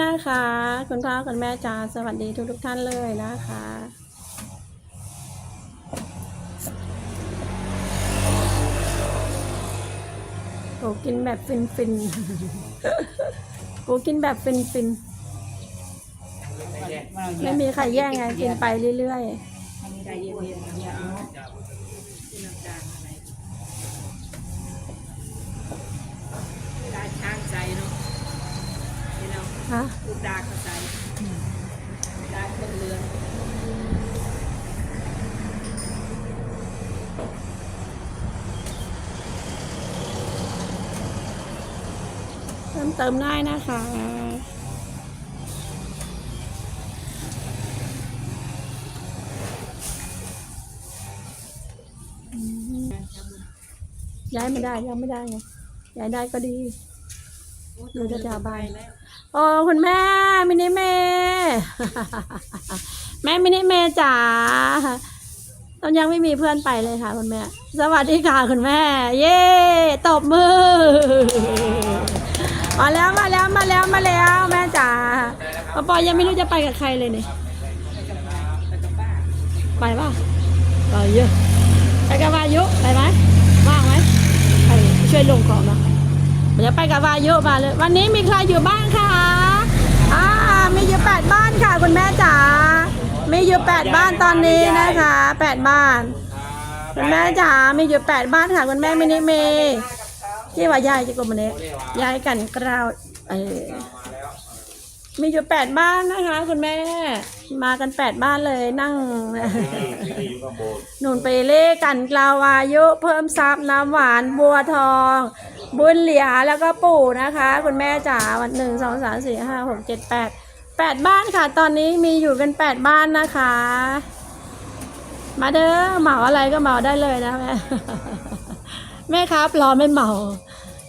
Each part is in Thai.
นะคะ คุณพ่อคุณแม่จ๋าสวัสดีทุกทุกๆท่านเลยนะคะโอ้กินแบบฟินฟินๆกูกินแบบฟินฟินๆไม่มีใครแย่งไงกินไปเรื่อยอันนี้ได้เย็นๆเนี่ยเนาะที่น้ำตาลอะไรตาช้างใจเนาะที่เราๆ ฮะลูกดาเข้าใจดาคนเรือนเพิ่มเติมได้นะคะย้ายไม่ได้ยังไม่ได้ไงย้ายได้ก็ดี ดูจะจะบายแล้วโอ้คุณแม่มินิเมย์แม่มินิเมย์จ๋าตอนยังไม่มีเพื่อนไปเลยค่ะคุณแม่ สวัสดีค่ะคุณแม่ เย้ตบมือ มาแล้วมาแล้วมาแล้วมาแล้วแม่จ๋าปอปอยังไม่รู้จะไปกับใครเลยเนี่ยไปกับป้าไปป่ะไปเยอะไปกับวายุไปไหมว่างไหมไปช่วยลงของเนาะ เดี๋ยวไปกับวายุมาเลย วันนี้มีใครอยู่บ้างคะอ่ามีอยู่แปดบ้านค่ะคุณแม่จ๋ามีอยู่แปดบ้านตอนนี้นะคะแปดบ้านคุณแม่จ๋ามีอยู่แปดบ้านค่ะคุณแม่มินิเมย์ที่ว่ายายจะกลมเนี้ยยายกันกราวเออ มีอยู่แปดบ้านนะคะ คุณแม่ มากันแปดบ้านเลยนั่ง ที่อยู่ข้างบนหนุนไปเล่กันกลาวายุเพิ่มซับน้ำหวานบัวทอง บุญเหลียแล้วก็ปู่นะคะ คุณแม่จ๋าวันหนึ่งสองสามสี่ห้าหกเจ็ดแปดแปดบ้านค่ะ ตอนนี้มีอยู่กันแปดบ้านนะคะ มาเด้อเหมาอะไรก็เหมาได้เลยนะแม่ แม่ครับรอไม่เหมา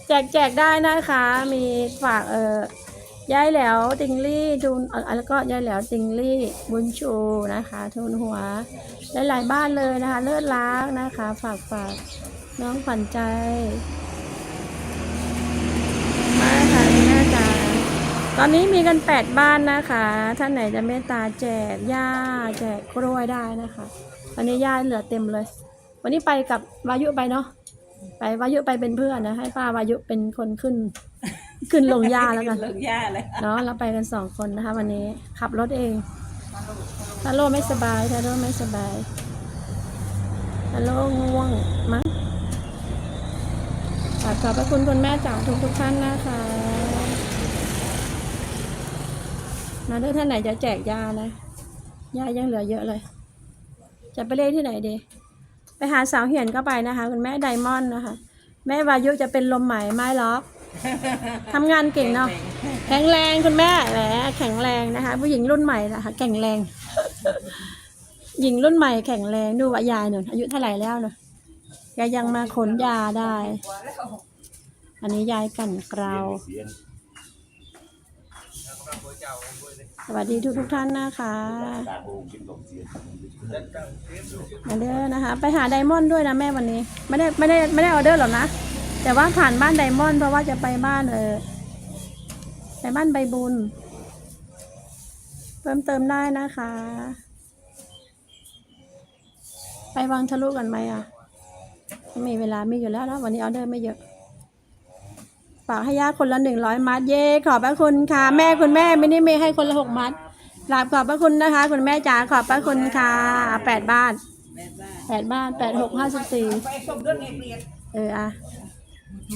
แจกแจกได้นะคะ มีฝากเออ ยายแหล้วติงลี่ทุนอ่อแล้วก็ยายแหล้วติงลี่บุญชูนะคะทุนหัวหลายๆบ้านเลยนะคะ เลิศล้างนะคะ ฝากฝากน้องขวัญใจ มาค่ะแม่จ๋าตอนนี้มีกันแปดบ้านนะคะ ท่านไหนจะเมตตาแจกหญ้าแจกกล้วยได้นะคะวันนี้หญ้าเหลือเต็มเลย วันนี้ไปกับวายุไปเนาะไปวายุไปเป็นเพื่อนนะให้ป้าวายุเป็นคนขึ้น ขึ้นลงหญ้าแล้วกันเลิกย่าเลยเนาะเราไปกันสองคนนะคะ วันนี้ขับรถเองทาโร่ไม่สบายทาโร่ไม่สบายทาโร่ง่วงมั้งขอบขอบพระคุณคุณแม่จากทุกทุกๆท่านนะคะมาด้วยท่านไหนจะแจกยานะยายังเหลือเยอะเลย จะไปเล่นที่ไหนดี ไปหาสาวเหียนก็ไปนะคะ คุณแม่ไดมอนด์นะคะ แม่วายุจะเป็นลมไหมไม่ล็อก ทำงานเก่งเนาะแข็งแรงคุณแม่แหมแข็งแรงนะคะ ผู้หญิงรุ่นใหม่นะคะแข็งแรง หญิงรุ่นใหม่แข็งแรงดูว่ายายหนูอายุเท่าไหร่แล้วเนอะยายยังมาขนยาได้ อันนี้ยายกันเกลาเสียงสวัสดีทุกทุกๆท่านนะคะตาโบกินลมเสียงมาเด้อนะคะ ไปหาไดมอนด์ด้วยนะแม่วันนี้ ไม่ได้ไม่ได้ไม่ได้ออเดอร์หรอกนะ แต่ว่าผ่านบ้านไดมอนด์เพราะว่าจะไปบ้านเออไปบ้านใบบุญ เพิ่มเติมได้นะคะ ไปวางทะลุกันไหมอะมีเวลามีอยู่แล้วนะวันนี้ออเดอร์ไม่เยอะฝากให้ญาติคนละหนึ่งร้อยมัดเย่ขอบพระคุณค่ะ แม่คุณแม่ไม่ได้มีให้คนละหกมัดกราบขอบพระคุณนะคะ คุณแม่จ๋าขอบพระคุณค่ะแปดบ้านแปดบ้านแปดหกห้าสิบสี่เองไงเปลี่ยนเอออะ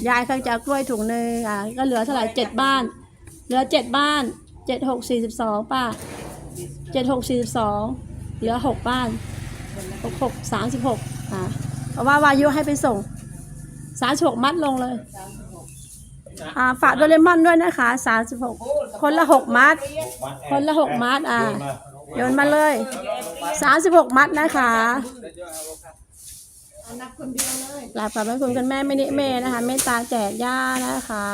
ยายเคยจะเอากล้วยถุงหนึ่งอะก็เหลือเท่าไหร่เจ็ดบ้าน เหลือเจ็ดบ้านเจ็ดหกสี่สิบสองป่ะเจ็ดหกสี่สิบสองเหลือหกบ้านหกหกสามสิบหกอะเพราะว่าวายุให้ไปส่งสามสิบหกมัดลงเลยอ่าฝากโดเรมอนด้วยนะคะสามสิบหกคนละหกมัด คนละหกมัดอะโยนมาเลยสามสิบหกมัดนะคะ กราบขอบพระคุณคุณแม่ไม่นิเมนะคะ เมตตาแจกย่านะคะ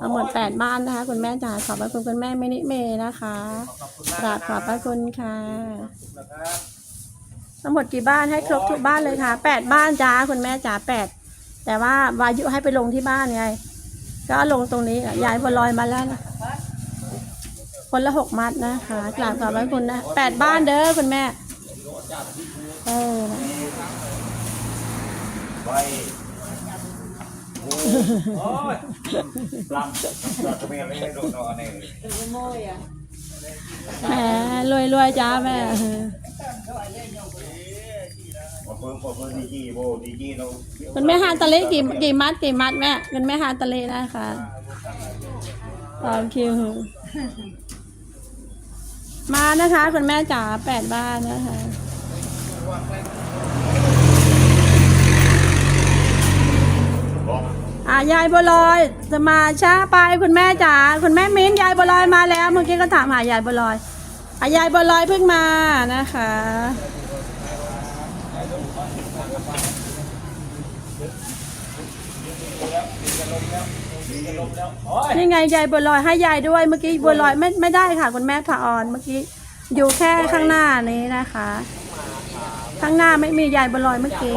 ทั้งหมดแปดบ้านนะคะ คุณแม่จ๋าขอบพระคุณคุณแม่ไม่นิเมนะคะกราบขอบพระคุณค่ะทั้งหมดกี่บ้านให้ครบทุกบ้านเลยค่ะแปดบ้านจ้าคุณแม่จ๋าแปดแต่ว่าวายุให้ไปลงที่บ้านไง ก็ลงตรงนี้อะยายบัวลอยมาแล้วนะคนละหกมัดนะคะกราบขอบพระคุณนะแปดบ้านเด้อคุณแม่เออ ไว้โอ้ยลำเราจะไม่อะไรให้โดนเอาอะไรเลยโมยอะแหมรวยรวยจ้าแม่มาเพิ่มมาเพิ่มดีจีโบดีจีเราคุณแม่ฮานตะเลกี่กี่มัดกี่มัดแม่คุณแม่ฮานตะเลนะคะตอนคิวมานะคะคุณแม่จ๋าแปดบ้านนะคะ บอก อ่ายายบัวลอยจะมาช้าไปคุณแม่จ๋าคุณแม่มิ้นยายบัวลอยมาแล้ว เมื่อกี้ก็ถามหายายบัวลอยอะยายบัวลอยเพิ่งมานะคะ นี่ไงยายบัวลอยให้ยายด้วยเมื่อกี้บัวลอยไม่ไม่ได้ค่ะ คุณแม่ผาออนเมื่อกี้อยู่แค่ข้างหน้านี้นะคะ ข้างหน้าไม่มียายบัวลอยเมื่อกี้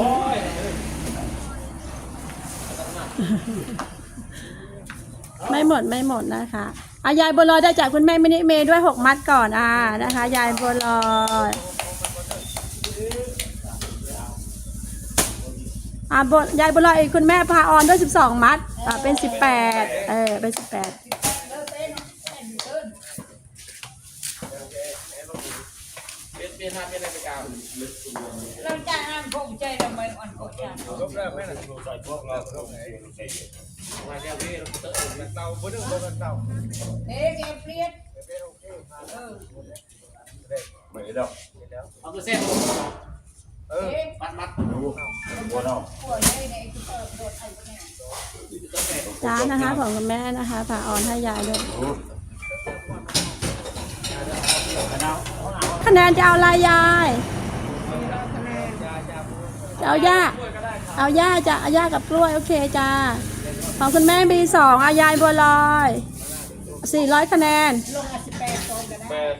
ไม่หมดไม่หมดนะคะอายายบัวลอยได้จากคุณแม่มินิเมย์ด้วยหกมัดก่อนอ่านะคะ ยายบัวลอยอ่าบยายบัวลอยคุณแม่พาออนด้วยสิบสองมัดอ่าเป็นสิบแปดเออเป็นสิบแปด เราจ้างงานพงใจเราไม่อ่อนกว่าจ้างใส่พวกเราเราใส่เอ๊ะแกเปลี่ยนไม่ได้ดอกเอาตัวเส้นเอ๊ะมัดมัดดูบัวเนาะป่วยเลยในที่เปิดโดนไอ้คนนี้จ้านะคะของคุณแม่นะคะพากออนให้ยายด้วย คะแนนจะเอาอะไรยายจะเอาย่า เอาย่าจะเอาย่ากับกล้วย โอเคจ้าของคุณแม่มีสองอายายบัวลอยสี่ร้อยคะแนนลงมาสิบแปดโซนกันนะแปด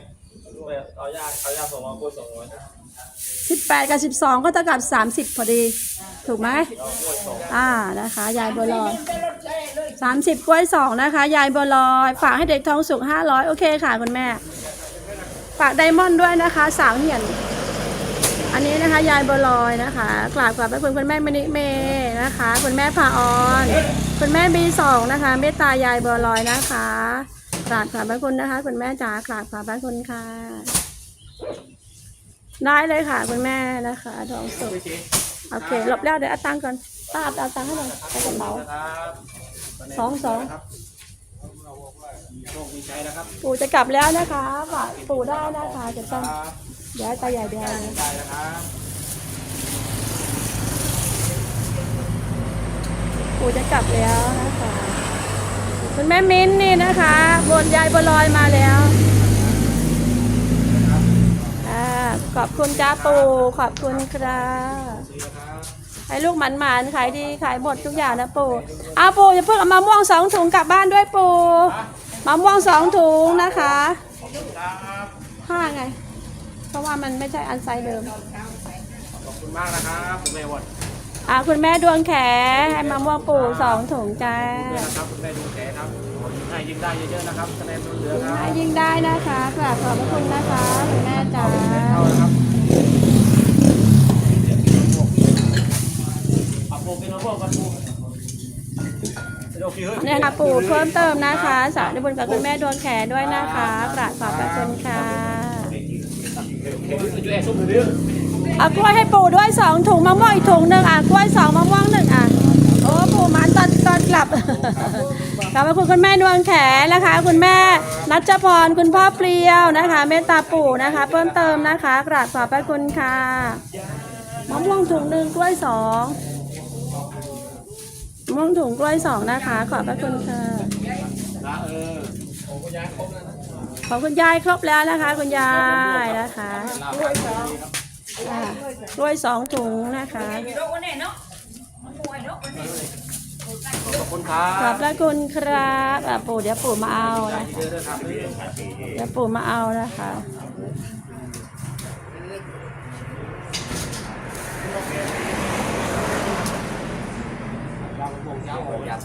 แปดเอายาเอายาสองร้อยกล้วยสองร้อยสิบแปดกับสิบสองก็เท่ากับสามสิบพอดี ถูกไหมอ่านะคะ ยายบัวลอยเป็นรถใช้เลยสามสิบกล้วยสองนะคะ ยายบัวลอย ฝากให้เด็กทองสุกห้าร้อยโอเคค่ะคุณแม่ ฝากไดมอนด์ด้วยนะคะ สาวเหียน อันนี้นะคะ ยายบัวลอยนะคะกราบกราบพระคุณคุณแม่มณิเมนะคะคุณแม่พาออนคุณแม่บีสองนะคะ เมตตายายบัวลอยนะคะกราบขอบพระคุณนะคะ คุณแม่จ๋ากราบขอบพระคุณค่ะ ได้เลยค่ะ คุณแม่นะคะทองสุกโอเคหลบแล้วเดี๋ยวเอาตังค์ก่อนป้าเอาตังค์ให้หน่อยใส่กระเป๋าสองสอง โชคมีใจนะครับปู่จะกลับแล้วนะคะฝากปู่ได้นะคะจะต้องเดี๋ยวตาใหญ่เดียวใจนะครับ ปู่จะกลับแล้วนะคะ คุณแม่มิ้นนี่นะคะ บนยายบัวลอยมาแล้วอ่าขอบคุณจ้าปู่ขอบคุณครับให้ลูกหมันหมานๆขายดีขายหมดทุกอย่างนะปู่เอาปู่จะเพิ่งเอามะม่วงสองถุงกลับบ้านด้วยปู่ มะม่วงสองถุงนะคะห้าไง เพราะว่ามันไม่ใช่อันไซส์เดิม ขอบคุณมากนะครับคุณแม่วดอ่าคุณแม่ดวงแขให้มะม่วงปู่สองถุงจ้านะครับคุณแม่ดูแขครับให้ยิ้มได้เยอะๆนะครับคะแนนเหลือครับยิ่งได้นะคะกราบขอบพระคุณนะคะคุณแม่จ๋าเข้านะครับเอาโปเป็นมะม่วงกันปูโอเคเฮ้ย เนี่ยค่ะปู่เพิ่มเติมนะคะสาวในบุญกับคุณแม่ดวงแขด้วยนะคะกราบขอบพระคุณค่ะอยู่แอร์ส้มหรือเอากล้วยให้ปู่ด้วยสองถุงมะม่วงอีกถุงหนึ่งอะกล้วยสองมะม่วงหนึ่งอะโอ้ปู่หมาตอนตอนกลับขอบพระคุณคุณแม่ดวงแขนะคะ คุณแม่นัชพรคุณพ่อเปรี้ยวนะคะ เมตตาปู่นะคะ เพิ่มเติมนะคะ กราบขอบพระคุณค่ะมะม่วงถุงหนึ่งกล้วยสอง มะม่วงถุงกล้วยสองนะคะ ขอบพระคุณค่ะนะเออโอ้คุณยายครบแล้วนะของคุณยายครบแล้วนะคะ คุณยายนะคะลาไปครับอะกล้วยสองถุงนะคะมีรถวันไหนเนาะมันป่วยรถวันไหนขอบคุณครัขอบบพระคุณครับอะปู่เดี๋ยวปู่มาเอานะเยอะๆครับเดี๋ยวปู่มาเอานะคะ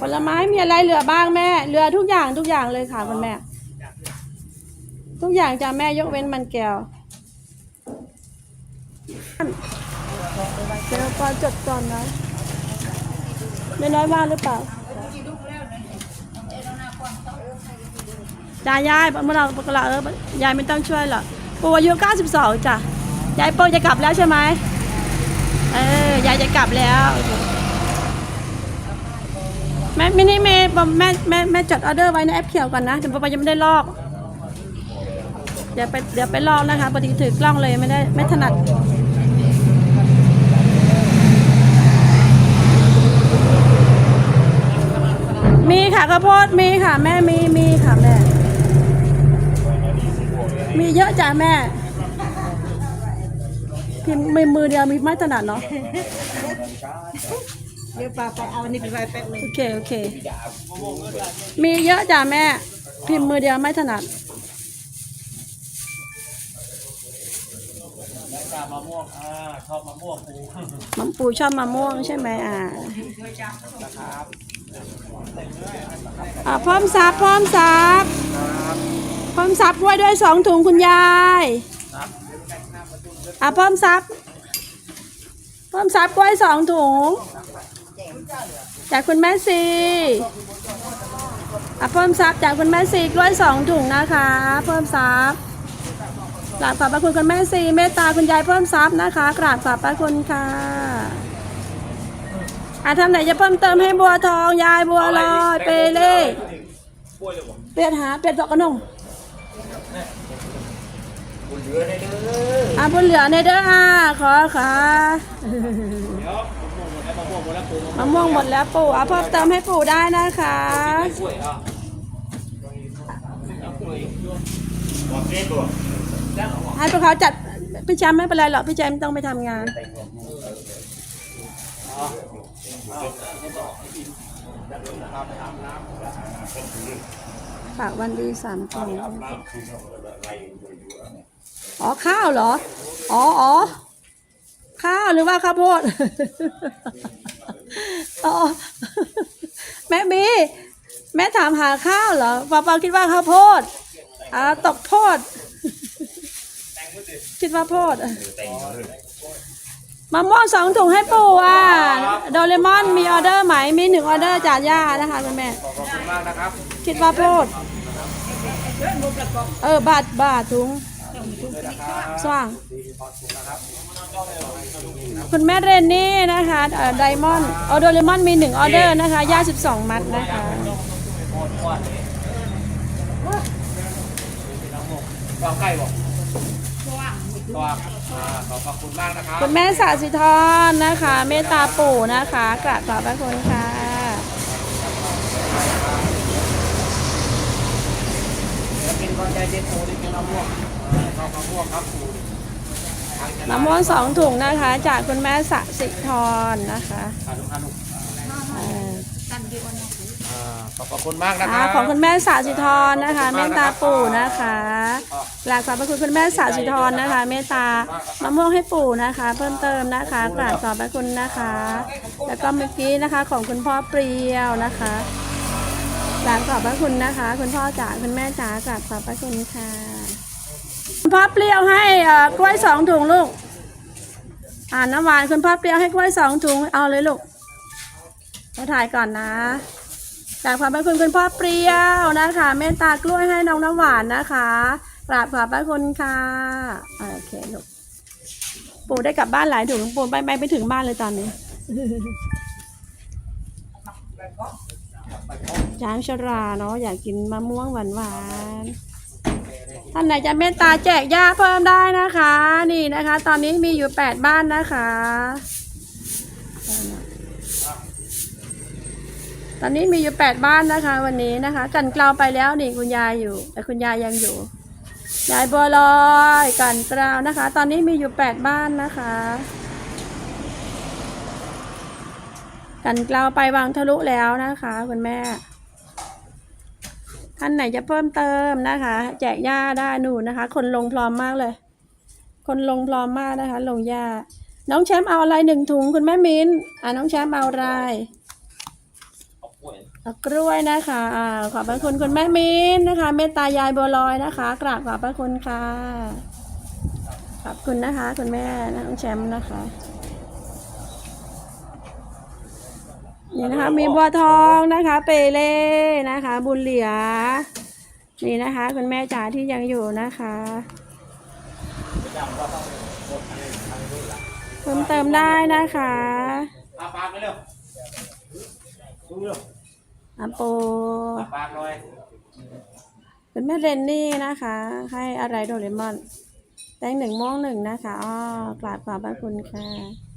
ผลไม้มีอะไรเหลือบ้างแม่ เหลือทุกอย่างทุกอย่างเลยค่ะคุณแม่ ทุกอย่างจ้ะแม่ยกเว้นมันแก้วเดี๋ยวก่อนจดก่อนนะไม่น้อยว่าหรือเปล่าจ้ายายเมื่อเราปกติเออยายไม่ต้องช่วยหรอกปู่อายุ 92 จ้ะ ยายโปจะกลับแล้วใช่ไหมเออ ยายจะกลับแล้ว แม่มินิเมย์แม่แม่แม่จดออเดอร์ไว้ในแอปเขียวก่อนนะเดี๋ยวปอยังไม่ได้ลอก เดี๋ยวไปเดี๋ยวไปลอกนะคะปกติถือกล้องเลยไม่ได้ไม่ถนัดมีค่ะข้าวโพดมีค่ะ แม่มีมีค่ะแม่ มีเยอะจ้ะแม่พิมพ์มือมือเดียวมีไม่ถนัดเนาะ เดี๋ยวป้าไปเอาอันนี้ไปไว้แป๊บนึงโอเคโอเค มีเยอะจ้ะแม่ พิมพ์มือเดียวไม่ถนัดแล้วกามะม่วงอ่าชอบมะม่วงปูมัมปูชอบมะม่วงใช่ไหมอ่าอ่าพร้อมซับพร้อมซับพร้อมซับกล้วยด้วยสองถุงคุณยายอ่าพร้อมซับพร้อมซับกล้วยสองถุง จากคุณแม่ซีอะเพิ่มซับจากคุณแม่ซีกล้วยสองถุงนะคะ เพิ่มซับกราบขอบพระคุณคุณแม่ซีเมตตาคุณยายเพิ่มทรัพย์นะคะ กราบขอบพระคุณค่ะอาทำไหนจะเพิ่มเติมให้บัวทองยายบัวลอยเปเล่เปียดหาเปียดดอกกระนงอาบุญเหลือในเด้ออาขอค่ะ มะม่วงหมดแล้วปูมะม่วงหมดแล้วปู่อาเพิ่มเติมให้ปู่ได้นะคะ กล้วยอะบอกเล่นตัวให้พวกเขาจัดพี่แชมป์ไม่เป็นไรหรอกพี่แชมป์ต้องไปทำงาน ฝากวันดีสามกล่องอ๋อข้าวเหรอ อ๋ออ๋อ ข้าวหรือว่าข้าวโพดอ๋อแม่บีแม่ถามหาข้าวเหรอปาปาคิดว่าข้าวโพดอ่าตกโพด คิดว่าโพดมะม่วงสองถุงให้ปู่อะโดเรมอนมีออเดอร์ไหมมีหนึ่งออเดอร์จากย่านะคะคุณแม่ขอบคุณมากนะครับคิดว่าโพดเออบาทบาทถุงสว่าง คุณแม่เรนนี่นะคะไดมอนด์ออโดเรมอนมีหนึ่งออเดอร์นะคะย่าสิบสองมัดนะคะวางใกล้บอกวางวางอ่าขอบพระคุณมากนะครับคุณแม่สาสิธรนะคะ เมตตาปู่นะคะกราบขอบพระคุณค่ะแล้วเป็นกำลังใจเจ๊ปูที่เป็นมะม่วงอ่าชอบมะม่วงครับปู มะม่วงสองถุงนะคะ จากคุณแม่สสิธรนะคะอานุอานุเอ่ออ่าขอบพระคุณมากนะคอ่ารับของคุณแม่สาสิธรนะคะเมตตาปู่นะคะกราบขอบพระคุณคุณแม่สาสิธรนะคะ เมตตามะม่วงให้ปู่นะคะ เพิ่มเติมนะคะกราบขอบพระคุณนะคะ แล้วก็เมื่อกี้นะคะของคุณพ่อเปรียวนะคะกราบขอบพระคุณนะคะ คุณพ่อจ๋าคุณแม่จ๋ากราบขอบพระคุณค่ะ คุณพ่อเปรี้ยวให้กล้วยสองถุงลูก อ่าน้ำหวานคุณพ่อเปรี้ยวให้กล้วยสองถุงเอาเลยลูกมาถ่ายก่อนนะกราบขอบพระคุณคุณพ่อเปรี้ยวนะคะ เมตตากล้วยให้น้องน้ำหวานนะคะกราบขอบพระคุณค่ะโอเคลูกปู่ได้กลับบ้านหลายถุงปู่ไปไปไปถึงบ้านเลยตอนนี้ช้างชราเนาะอยากกินมะม่วงหวานหวาน ท่านไหนจะเมตตาแจกยาเพิ่มได้นะคะ นี่นะคะ ตอนนี้มีอยู่แปดบ้านนะคะ ตอนนี้มีอยู่แปดบ้านนะคะ วันนี้นะคะ กันกลาวไปแล้วนี่คุณยายอยู่ แต่คุณยายยังอยู่ยายบัวลอยกันกลาวนะคะ ตอนนี้มีอยู่แปดบ้านนะคะ กันกลาวไปวางทะลุแล้วนะคะ คุณแม่ ท่านไหนจะเพิ่มเติมนะคะ แจกหญ้าได้หนูนะคะ คนลงพร้อมมากเลย คนลงพร้อมมากนะคะ ลงหญ้า น้องแชมป์เอาอะไรหนึ่งถุงคุณแม่มิ้นอ่าน้องแชมป์เอาอะไรเอากล้วยนะคะอ่าขอบพระคุณคุณแม่มินนะคะ เมตตายายบัวลอยนะคะ กราบขอบพระคุณค่ะ ขอบคุณนะคะ คุณแม่น้องแชมป์นะคะ นี่นะคะ มีบัวทองนะคะ เปเล่นะคะ บุญเหลีย นี่นะคะ คุณแม่จ๋าที่ยังอยู่นะคะเพิ่มเติมได้นะคะอาปากไปเร็วดูเร็วอาโปอาปากหน่อยคุณแม่เรนนี่นะคะ ให้อะไรโดเรมอนแตงหนึ่งม่วงหนึ่งนะคะ อ้อกราบขอบพระคุณค่ะ